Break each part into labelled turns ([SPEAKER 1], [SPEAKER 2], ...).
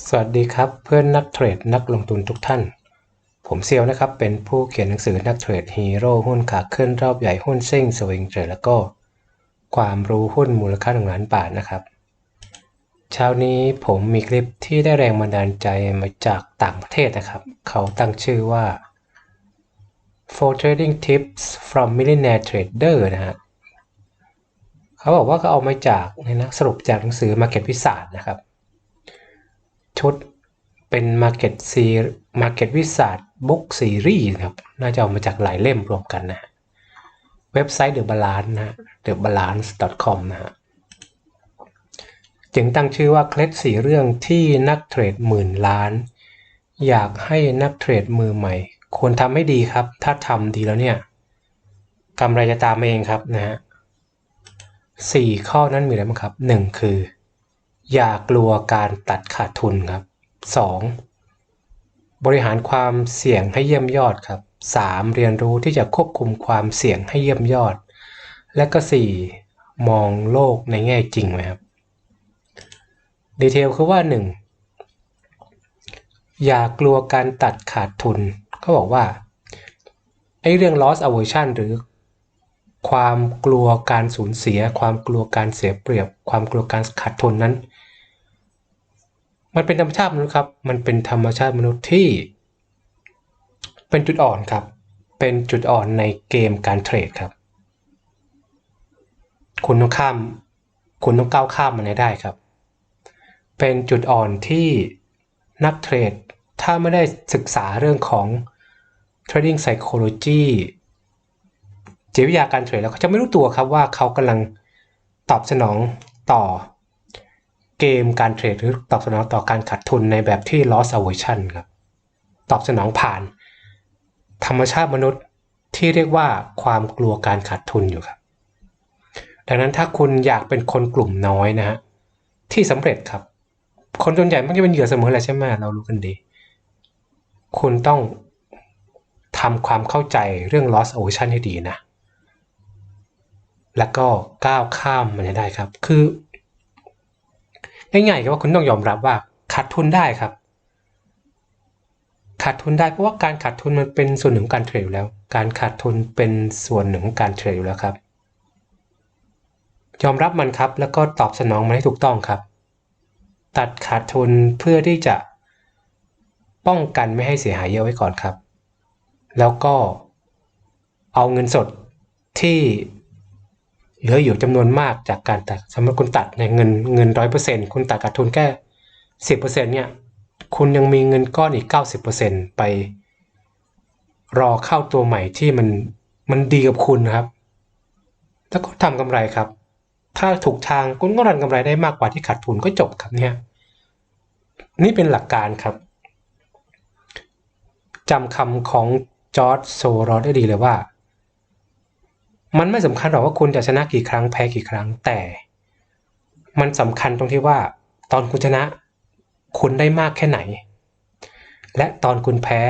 [SPEAKER 1] สวัสดีครับเพื่อนนักเทรดนักลงทุนทุกท่าน ผมเซียวนะครับ เป็นผู้เขียนหนังสือนักเทรดฮีโร่หุ้นขาขึ้นรอบใหญ่หุ้นซิ่งสวิงเทรดแล้วก็ ความรู้หุ้นมูลค่าหนึ่งล้านบาทนะครับ เช้านี้ผมมีคลิปที่ได้แรงบันดาลใจมาจากต่างประเทศนะครับ เขาตั้งชื่อว่า for trading tips from millionaire trader นะฮะเขาบอกว่าเขาเอามาจากเนี่ยนะสรุปจากหนังสือ Market Wizard นะครับ ชุดเป็น Market s e Market Wizard Book Series ครับ น่าจะเอามาจากหลายเล่มรวมกันนะ เว็บไซต์ The Balance นะฮะ thebalance.com นะฮะจึงตั้งชื่อว่าเคล็ดสี่เรื่องที่นักเทรดหมื่นล้าน อยากให้นักเทรดมือใหม่ ควรทำให้ดีครับ ถ้าทำดีแล้วเนี่ยกำไรจะตามมาเองครับนะฮะสี่ข้อนั้นมีอะไรบ้างครับหนึ่งคือ อย่ากลัวการตัดขาดทุนครับ 2. บริหารความเสี่ยงให้เยี่ยมยอดครับ 3. เรียนรู้ที่จะควบคุมความเสี่ยงให้เยี่ยมยอด และก็ 4. มองโลกในแง่จริงไหมครับ ดีเทลคือว่า 1. อย่ากลัวการตัดขาดทุนเขาบอกว่าไอ้เรื่อง loss aversion หรือความกลัวการสูญเสีย ความกลัวการเสียเปรียบ ความกลัวการขาดทุนนั้น มันเป็นธรรมชาติมนุษย์ครับ มันเป็นธรรมชาติมนุษย์ที่ เป็นจุดอ่อนครับ เป็นจุดอ่อนในเกมการเทรดครับ คุณต้องข้าม คุณต้องก้าวข้ามมันให้ได้ครับ เป็นจุดอ่อนที่นักเทรด ถ้าไม่ได้ศึกษาเรื่องของ trading psychology จิตวิทยาการเทรดแล้วเขาจะไม่รู้ตัวครับว่าเขากำลังตอบสนองต่อ เกมการเทรดหรือตอบสนองต่อการขาดทุนในแบบที่ loss aversion ครับ ตอบสนองผ่าน ธรรมชาติมนุษย์ที่เรียกว่าความกลัวการขาดทุนอยู่ครับ ดังนั้นถ้าคุณอยากเป็นคนกลุ่มน้อยนะฮะที่สำเร็จครับ คนส่วนใหญ่มักจะเป็นเหยื่อเสมอแหละใช่ไหมเรารู้กันดี คุณต้องทำความเข้าใจเรื่อง loss aversion ให้ดีนะ แล้วก็ก้าวข้ามมันให้ได้ครับ คือ ง่ายๆก็ว่าคุณต้องยอมรับว่าขาดทุนได้ครับขาดทุนได้เพราะว่าการขาดทุนมันเป็นส่วนหนึ่งของการเทรดอยู่แล้ว การขาดทุนเป็นส่วนหนึ่งของการเทรดอยู่แล้วครับ ยอมรับมันครับแล้วก็ตอบสนองมันให้ถูกต้องครับ ตัดขาดทุนเพื่อที่จะป้องกันไม่ให้เสียหายเยอะไว้ก่อนครับ แล้วก็เอาเงินสดที่ เหลืออยู่จำนวนมากจากการตัดสมมติคุณตัดในเงินเงินร้อยเปอร์เซ็นต์คุณตัดขาดทุนแค่สิบเปอร์เซ็นต์เนี่ยคุณยังมีเงินก้อนอีกเก้าสิบเปอร์เซ็นต์ไป รอเข้าตัวใหม่ที่มันมันดีกับคุณนะครับ แล้วก็ทำกำไรครับ ถ้าถูกทางคุณก็รันกำไรได้มากกว่าที่ขาดทุนก็จบครับเนี่ยนี่เป็นหลักการครับจำคำของจอร์ดโซรอได้ดีเลยว่า มันไม่สำคัญหรอกว่าคุณจะชนะกี่ครั้งแพ้กี่ครั้ง แต่มันสำคัญตรงที่ว่า ตอนคุณชนะ คุณได้มากแค่ไหน และตอนคุณแพ้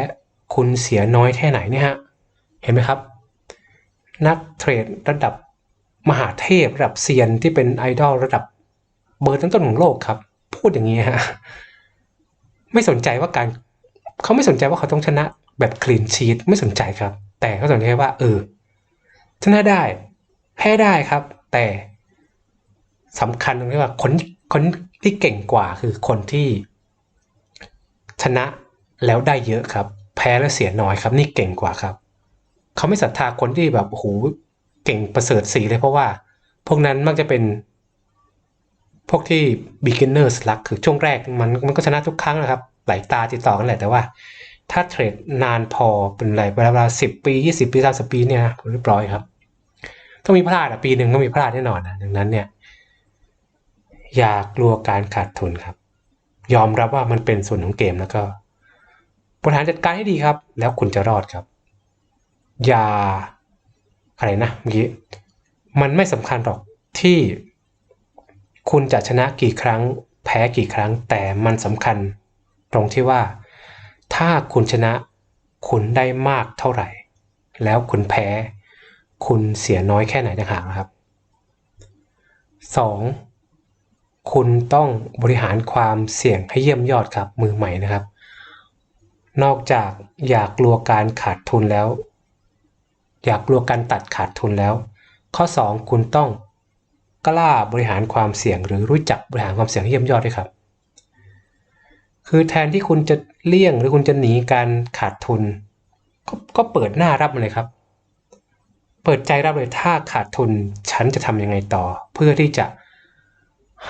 [SPEAKER 1] คุณเสียน้อยแค่ไหนเนี่ยฮะเห็นไหมครับ นักเทรดระดับมหาเทพระดับเซียนที่เป็นไอดอลระดับเบอร์ต้นๆของโลกครับ พูดอย่างนี้ฮะไม่สนใจว่าการเขาไม่สนใจว่าเขาต้องชนะแบบคลีนชีตไม่สนใจครับ แต่เขาสนใจว่าเออ ชนะได้ แพ้ได้ครับ แต่สำคัญตรงที่ว่าคนคนที่เก่งกว่าคือคนที่ ชนะแล้วได้เยอะครับ แพ้แล้วเสียน้อยครับ นี่เก่งกว่าครับ เขาไม่ศรัทธาคนที่แบบโอ้โหเก่งประเสริฐสีเลยเพราะว่า พวกนั้นมักจะเป็น พวกที่ beginners luck คือช่วงแรกมันมันก็ชนะทุกครั้งนะครับ หลายตาติดต่อกันแหละแต่ว่า ถ้าเทรดนานพอเป็นไรเวลาสิบปียี่สิบปีสามสิบปีเนี่ยเรียบร้อยครับ ต้องมีพลาดอะปีหนึ่งต้องมีพลาดแน่นอนนะดังนั้นเนี่ย อย่ากลัวการขาดทุนครับ ยอมรับว่ามันเป็นส่วนของเกมแล้วก็บริหารจัดการให้ดีครับ แล้วคุณจะรอดครับ อย่าอะไรนะเมื่อกี้มันไม่สำคัญหรอกที่คุณจะชนะกี่ครั้ง แพ้กี่ครั้ง แต่มันสำคัญตรงที่ว่า ถ้าคุณชนะคุณได้มากเท่าไหร่ แล้วคุณแพ้ คุณเสียน้อยแค่ไหนต่างหากครับ 2. คุณต้องบริหารความเสี่ยงให้เยี่ยมยอดครับมือใหม่นะครับ นอกจากอยากกลัวการขาดทุนแล้ว อยากกลัวการตัดขาดทุนแล้ว ข้อ 2 คุณต้องกล้าบริหารความเสี่ยงหรือรู้จักบริหารความเสี่ยงให้เยี่ยมยอดด้วยครับ คือแทนที่คุณจะเลี่ยงหรือคุณจะหนีการขาดทุนก็ก็เปิดหน้ารับมันเลยครับ เปิดใจรับเลยถ้าขาดทุน ฉันจะทำยังไงต่อ เพื่อที่จะ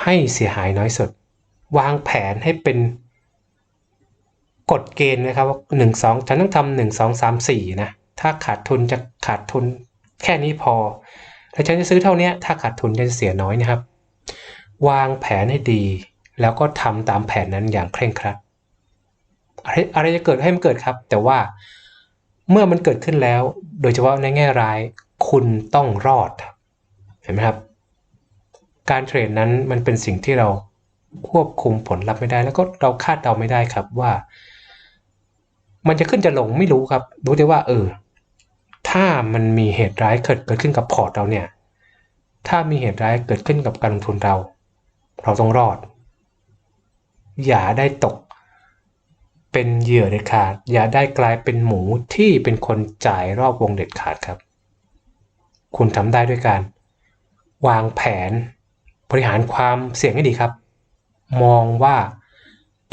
[SPEAKER 1] ให้เสียหายน้อยสุด วางแผนให้เป็นกฎเกณฑ์นะครับว่าหนึ่งสองฉันต้องทำหนึ่งสองสามสี่นะถ้าขาดทุนจะขาดทุนแค่นี้พอแล้วฉันจะซื้อเท่านี้ถ้าขาดทุนจะเสียน้อยนะครับ วางแผนให้ดี แล้วก็ทำตามแผนนั้นอย่างเคร่งครัดอะไรอะไรจะเกิดให้มันเกิดครับ แต่ว่าเมื่อมันเกิดขึ้นแล้ว โดยเฉพาะในแง่ร้าย คุณต้องรอด เห็นไหมครับ การเทรดนั้นมันเป็นสิ่งที่เราควบคุมผลลัพธ์ไม่ได้ แล้วก็เราคาดเดาไม่ได้ครับว่า มันจะขึ้นจะลงไม่รู้ครับรู้แต่ว่า เออ ถ้ามันมีเหตุร้ายเกิดเกิดขึ้นกับพอร์ตเราเนี่ย ถ้ามีเหตุร้ายเกิดขึ้นกับการลงทุนเรา เราต้องรอด อย่าได้ตก เป็นเหยื่อเด็ดขาด อย่าได้กลายเป็นหมูที่เป็นคนจ่ายรอบวงเด็ดขาดครับ คุณทำได้ด้วยการ วางแผน บริหารความเสี่ยงให้ดีครับ มองว่า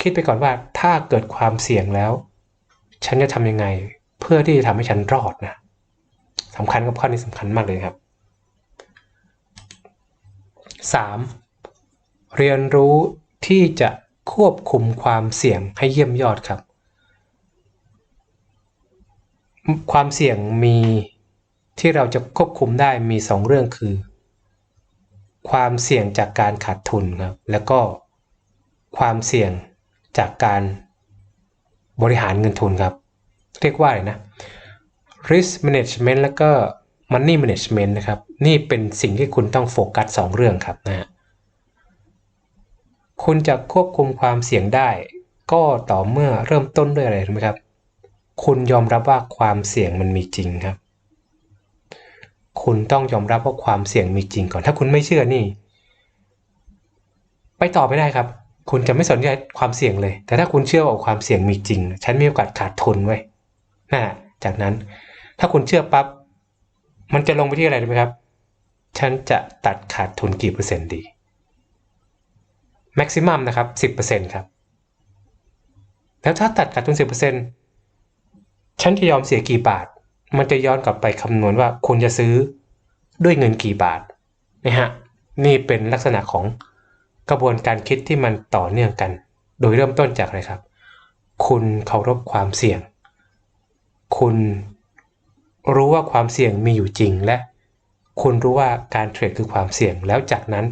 [SPEAKER 1] คิดไปก่อนว่าถ้าเกิดความเสี่ยงแล้ว ฉันจะทำยังไง เพื่อที่จะทำให้ฉันรอดนะสำคัญกับข้อนี้สำคัญมากเลยครับ 3. เรียนรู้ที่จะควบคุมความเสี่ยงให้เยี่ยมยอดครับ ความเสี่ยงมี ที่เราจะควบคุมได้มี 2 เรื่องคือ ความเสี่ยงจากการขาดทุนครับแล้วก็ความเสี่ยงจากการบริหารเงินทุนครับ เรียกว่าอะไรนะ risk management แล้วก็ money management นะครับ นี่เป็นสิ่งที่คุณต้องโฟกัสสองเรื่องครับนะฮะคุณจะควบคุมความเสี่ยงได้ ก็ต่อเมื่อเริ่มต้นด้วยอะไรรู้ไหมครับ คุณยอมรับว่าความเสี่ยงมันมีจริงครับ คุณต้องยอมรับว่าความเสี่ยงมีจริงก่อน ถ้าคุณไม่เชื่อนี่ ไปต่อไม่ได้ครับ คุณจะไม่สนใจความเสี่ยงเลย แต่ถ้าคุณเชื่อว่าความเสี่ยงมีจริง ฉันมีโอกาสขาดทุนไว้นะจากนั้น ถ้าคุณเชื่อปับ๊บ มันจะลงไปที่อะไรรู้ไหมครับ ฉันจะตัดขาดทุนกี่เปอร์เซ็นต์ดี แม็กซิมัมนะครับ10%ครับ แล้วถ้าตัดขาดทุน10%ฉันจะยอมเสียกี่บาท มันจะย้อนกลับไปคำนวณว่าคุณจะซื้อด้วยเงินกี่บาทนะฮะนี่เป็นลักษณะของกระบวนการคิดที่มันต่อเนื่องกัน โดยเริ่มต้นจากอะไรครับ คุณเคารพความเสี่ยง คุณรู้ว่าความเสี่ยงมีอยู่จริงและ คุณรู้ว่าการเทรดคือความเสี่ยงแล้วจากนั้น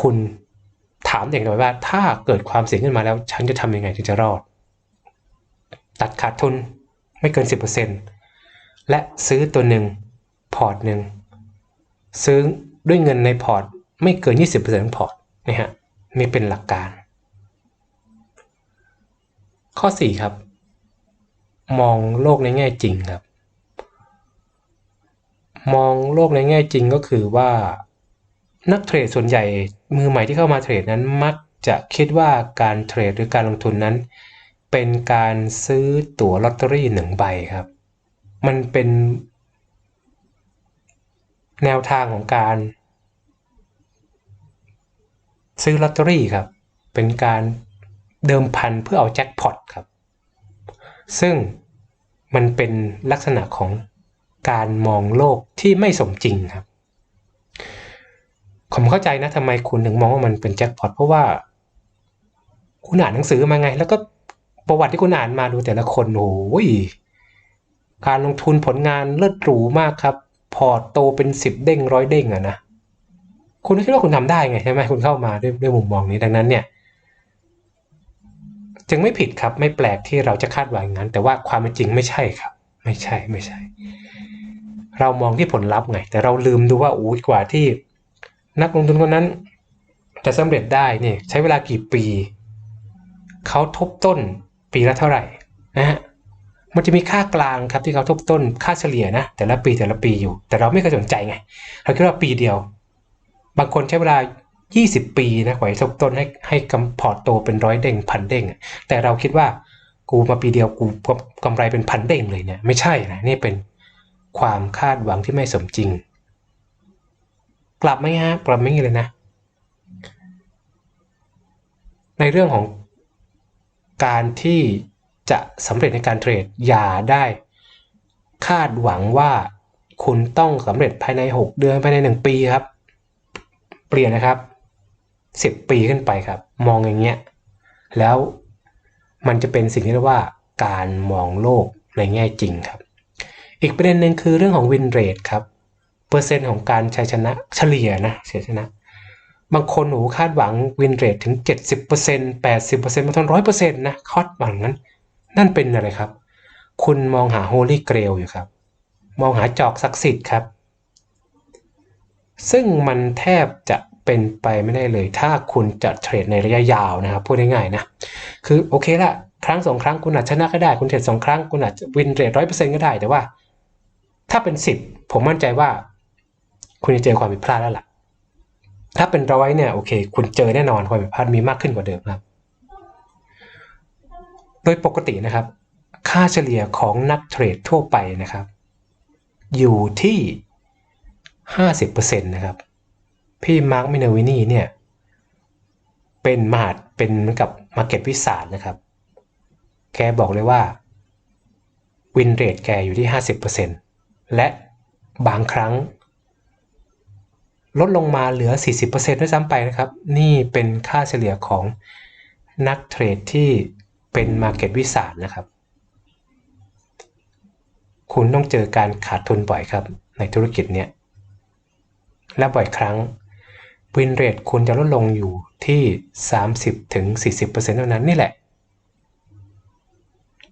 [SPEAKER 1] คุณถามเด็กหน่อยว่า ถ้าเกิดความเสี่ยงขึ้นมาแล้ว ฉันจะทำยังไงถึงจะรอด ตัดขาดทุนไม่เกิน 10% และซื้อตัวหนึ่งพอร์ตหนึ่งซื้อด้วยเงินในพอร์ตไม่เกิน 20%ของพอร์ตนะฮะนี่เป็นหลักการ ข้อ 4 ครับ มองโลกในแง่จริงครับ มองโลกในแง่จริงก็คือว่านักเทรดส่วนใหญ่มือใหม่ที่เข้ามาเทรดนั้นมักจะคิดว่าการเทรดหรือการลงทุนนั้น เป็นการซื้อตั๋วลอตเตอรี่หนึ่งใบครับ มันเป็นแนวทางของการ ซื้อลอตเตอรี่ครับ เป็นการเดิมพันเพื่อเอาแจ็คพอตครับ ซึ่งมันเป็นลักษณะของการมองโลกที่ไม่สมจริงครับ ผมเข้าใจนะทำไมคุณถึงมองว่ามันเป็นแจ็คพอตเพราะว่า คุณอ่านหนังสือมาไง แล้วก็ประวัติที่คุณอ่านมาดูแต่ละคนโอ้ย การลงทุนผลงานเลิศหรูมากครับ พอร์ตโตเป็นสิบเด้งร้อยเด้งอะนะคุณคิดว่าคุณทำได้ไงใช่ไหมคุณเข้ามาด้วยด้วยมุมมองนี้ดังนั้นเนี่ย จึงไม่ผิดครับไม่แปลกที่เราจะคาดหวังงั้น แต่ว่าความเป็นจริงไม่ใช่ครับ ไม่ใช่ไม่ใช่ เรามองที่ผลลัพธ์ไง แต่เราลืมดูว่าอู้กว่าที่ นักลงทุนคนนั้น จะสำเร็จได้เนี่ยใช้เวลากี่ปี เขาทบต้นปีละเท่าไหร่นะฮะ มันจะมีค่ากลางครับที่เขาทบต้นค่าเฉลี่ยนะ แต่ละปีแต่ละปีอยู่ แต่เราไม่เคยสนใจไงเราคิดว่าปีเดียว บางคนใช้เวลา 20 ปีนะกว่าจะทบต้นให้ให้กำพอร์ตโตเป็นร้อยเด้งพันเด้งแต่เราคิดว่ากูมาปีเดียวกูก็กำไรเป็นพันเด้งเลยเนี่ยไม่ใช่นะนี่เป็นความคาดหวังที่ไม่สมจริง กลับไหมฮะกลับไม่งี้เลยนะ ในเรื่องของการที่ จะสำเร็จในการเทรดอย่าได้คาดหวังว่าคุณต้องสำเร็จภายใน 6 เดือนภายใน 1 ปีครับ เปลี่ยนนะครับ 10 ปีขึ้นไปครับ มองอย่างเงี้ยแล้วมันจะเป็นสิ่งที่เรียกว่าการมองโลกในแง่จริงครับ อีกประเด็นหนึ่งคือเรื่องของวินเรทครับ เปอร์เซ็นต์ของการชัยชนะเฉลี่ยนะเสียชนะ บางคนหนูคาดหวังวินเรทถึง 70% 80%บางคน100%นะคอดหวังนั้น นั่นเป็นอะไรครับ คุณมองหาโฮลี่เกรลอยู่ครับ มองหาจอกศักดิ์สิทธิ์ครับ ซึ่งมันแทบจะเป็นไปไม่ได้เลย ถ้าคุณจะเทรดในระยะยาวนะครับพูดง่ายๆนะ คือโอเคละครั้งสองครั้งคุณอาจชนะก็ได้ คุณเทรดสองครั้งคุณอาจจะวินเรทร้อยเปอร์เซ็นต์ก็ได้ แต่ว่า ถ้าเป็นสิบผมมั่นใจว่า คุณจะเจอความผิดพลาดแล้วล่ะ ถ้าเป็นร้อยเนี่ยโอเค คุณเจอแน่นอนความผิดพลาดมีมากขึ้นกว่าเดิมครับ ดยปกตินะครับ ค่าเฉลี่ยของนักเทรดทั่วไปนะครับ อยู่ที่ 50%นะครับ พี่มาร์คมินาวินี่เนี่ย เป็นมหาดเป็นเหมือนกับมาร์เก็ตวิสาทนะครับ แกบอกเลยว่า วินเรทแกอยู่ที่ 50%และบางครั้ง ลดลงมาเหลือ 40%ด้วยซ้ำไปนะครับ นี่เป็นค่าเฉลี่ยของนักเทรดที่ เป็นมาเก็ตวิสาทนะครับ คุณต้องเจอการขาดทุนบ่อยครับ ในธุรกิจเนี้ยและบ่อยครั้งวินเรทคุณจะลดลงอยู่ที่ 30-40%เท่านั้นนี่แหละ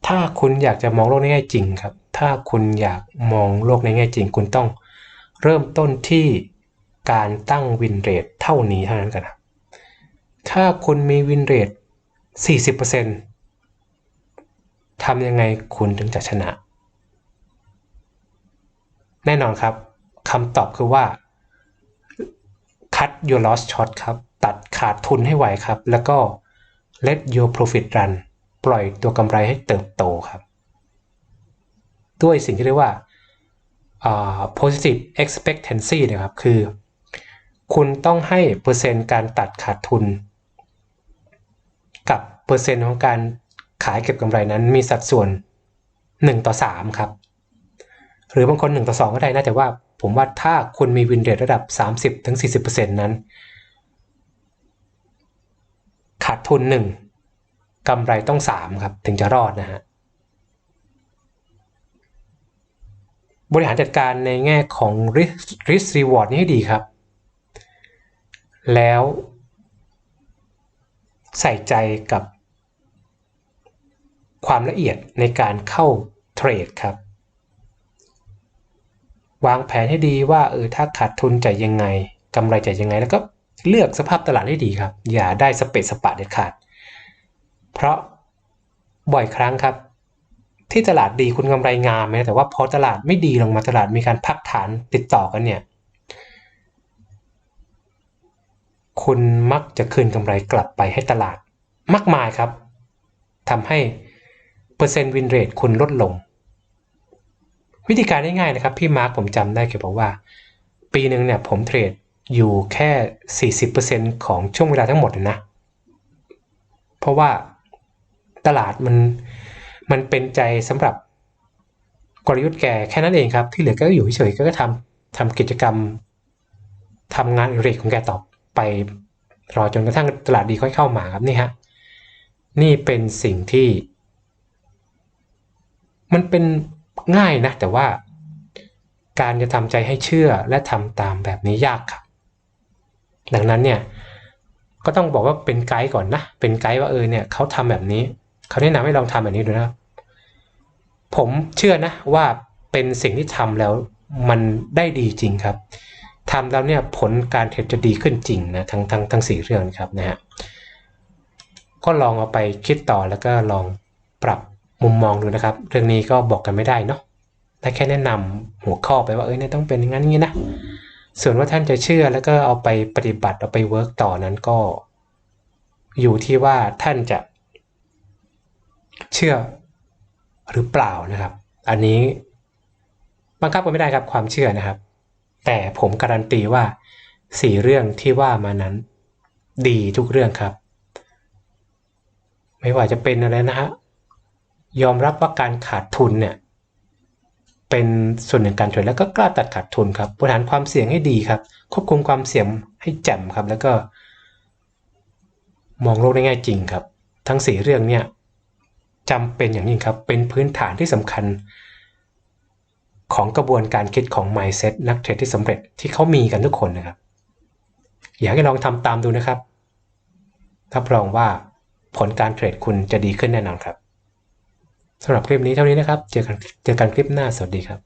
[SPEAKER 1] ถ้าคุณอยากจะมองโลกในแง่จริงครับ ถ้าคุณอยากมองโลกในแง่จริง คุณต้องเริ่มต้นที่การตั้งวินเรทเท่านี้เท่านั้นกันครับถ้าคุณมีวินเรท40% ทำยังไงคุณถึงจะชนะ แน่นอนครับคำตอบคือว่า cut your loss short ครับ ตัดขาดทุนให้ไวครับ แล้วก็ let your profit run ปล่อยตัวกำไรให้เติบโตครับ ด้วยสิ่งที่เรียกว่า uh, positive expectancy นะครับ คือ คุณต้องให้เปอร์เซ็นต์การตัดขาดทุน กับเปอร์เซ็นต์ของการ ขายเก็บกำไรนั้นมีสัดส่วน 1 ต่อ 3 ครับ หรือบางคน 1 ต่อ 2 ก็ได้นะ แต่ว่าผมว่าถ้าคุณมีวินเรทระดับ 30-40%นั้น ขาดทุน 1กำไรต้อง 3 ครับ ถึงจะรอดนะฮะบริหารจัดการในแง่ของ risk reward นี่ให้ดีครับ แล้วใส่ใจกับ ความละเอียดในการเข้าเทรดครับ วางแผนให้ดีว่าเออถ้าขาดทุนจะยังไงกำไรจะยังไงแล้วก็เลือกสภาพตลาดให้ดีครับ อย่าได้สเปซสปะเด็ดขาด เพราะบ่อยครั้งครับ ที่ตลาดดีคุณกำไรงามไหมแต่ว่าพอตลาดไม่ดีลงมาตลาดมีการพักฐานติดต่อกันเนี่ยคุณมักจะคืนกำไรกลับไปให้ตลาดมากมายครับทำให้ เปอร์เซ็นต์วินเรทคุณลดลง วิธีการง่ายๆนะครับ พี่มาร์คผมจำได้เกี่ยวกับว่า ปีหนึ่งเนี่ยผมเทรดอยู่แค่ 40%ของช่วงเวลาทั้งหมดนะ เพราะว่าตลาดมันมันเป็นใจสำหรับกลยุทธ์แกแค่นั้นเองครับ ที่เหลือก็อยู่เฉยๆก็ทำทำกิจกรรมทำงานอิเล็กของแกต่อไปรอจนกระทั่งตลาดดีค่อยเข้ามาครับนี่ฮะนี่เป็นสิ่งที่ มันเป็นง่ายนะ แต่ว่าการจะทำใจให้เชื่อและทำตามแบบนี้ยากครับ ดังนั้นเนี่ยก็ต้องบอกว่าเป็นไกด์ก่อนนะ เป็นไกด์ว่าเออเนี่ยเขาทำแบบนี้ เขาแนะนำให้ลองทำแบบนี้ดูนะ ผมเชื่อนะว่าเป็นสิ่งที่ทำแล้วมันได้ดีจริงครับทำแล้วเนี่ยผลการเทรดจะดีขึ้นจริงนะทั้งทั้งทั้งสี่เรื่องครับนะฮะก็ลองเอาไปคิดต่อแล้วก็ลองปรับ มุมมองดูนะครับ เรื่องนี้ก็บอกกันไม่ได้เนาะแต่แค่แนะนำหัวข้อไปว่าเอ้ยเนี่ยต้องเป็นอย่างนั้นอย่างนี้นะส่วนว่าท่านจะเชื่อแล้วก็เอาไปปฏิบัติเอาไปเวิร์กต่อนั้นก็ อยู่ที่ว่าท่านจะเชื่อหรือเปล่านะครับ อันนี้บังคับกันไม่ได้ครับความเชื่อนะครับ แต่ผมการันตีว่าสี่เรื่องที่ว่ามานั้น ดีทุกเรื่องครับ ไม่ว่าจะเป็นอะไรนะฮะ ยอมรับว่าการขาดทุนเนี่ยเป็นส่วนหนึ่งการเทรดแล้วก็กล้าตัดขาดทุนครับบริหารความเสี่ยงให้ดีครับ ควบคุมความเสี่ยงให้แจ่มครับ แล้วก็ มองโลกในแง่จริงครับ ทั้งสี่เรื่องเนี่ยจำเป็นอย่างยิ่งครับ เป็นพื้นฐานที่สำคัญ ของกระบวนการคิดของ mindset นักเทรดที่สำเร็จที่เขามีกันทุกคนนะครับ อยากให้ลองทำตามดูนะครับรับรองว่าผลการเทรดคุณจะดีขึ้นแน่นอนครับ สำหรับคลิปนี้เท่านี้นะครับ เจอกันเจอกันคลิปหน้าสวัสดีครับ